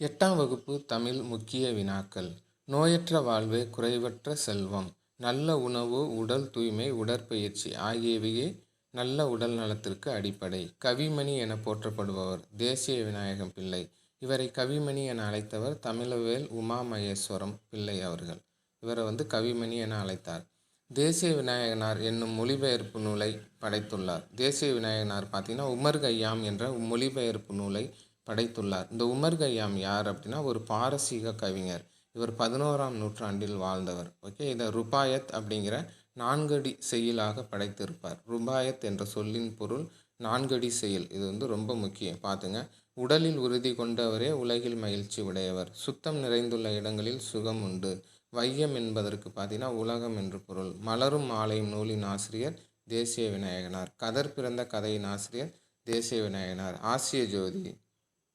எட்டாம் வகுப்பு தமிழ் முக்கிய வினாக்கள். நோயற்ற வாழ்வே குறைவற்ற செல்வம். நல்ல உணவு உடல் தூய்மை உடற்பயிற்சி ஆகியவையே நல்ல உடல் நலத்திற்கு அடிப்படை. கவிமணி என போற்றப்படுபவர் தேசிய விநாயகம் பிள்ளை. இவரை கவிமணி என அழைத்தவர் தமிழவேல் உமா மகேஸ்வரம் பிள்ளை அவர்கள். இவரை வந்து கவிமணி என அழைத்தார். தேசிய விநாயகனார் என்னும் மொழிபெயர்ப்பு நூலை படைத்துள்ளார். தேசிய விநாயகனார் பார்த்தீங்கன்னா உமர் கையாம் என்ற மொழிபெயர்ப்பு நூலை படைத்துள்ளார். இந்த உமர் கய்யாம் யார் அப்படின்னா ஒரு பாரசீக கவிஞர். இவர் பதினோராம் நூற்றாண்டில் வாழ்ந்தவர். ஓகே இதை ருபாயத் அப்படிங்கிற நான்கடி செயலாக படைத்திருப்பார். ருபாயத் என்ற சொல்லின் பொருள் நான்கடி செயல். இது வந்து ரொம்ப முக்கியம். பார்த்துங்க உடலில் உறுதி கொண்டவரே உலகில் மகிழ்ச்சி உடையவர். சுத்தம் நிறைந்துள்ள இடங்களில் சுகம் உண்டு. வையம் என்பதற்கு பார்த்தீங்கன்னா உலகம் என்று பொருள். மலரும் மாலையும் நூலின் ஆசிரியர் தேசிய விநாயகனார். கதர் பிறந்த கதையின் ஆசிரியர் தேசிய விநாயகனார். ஆசிய ஜோதி.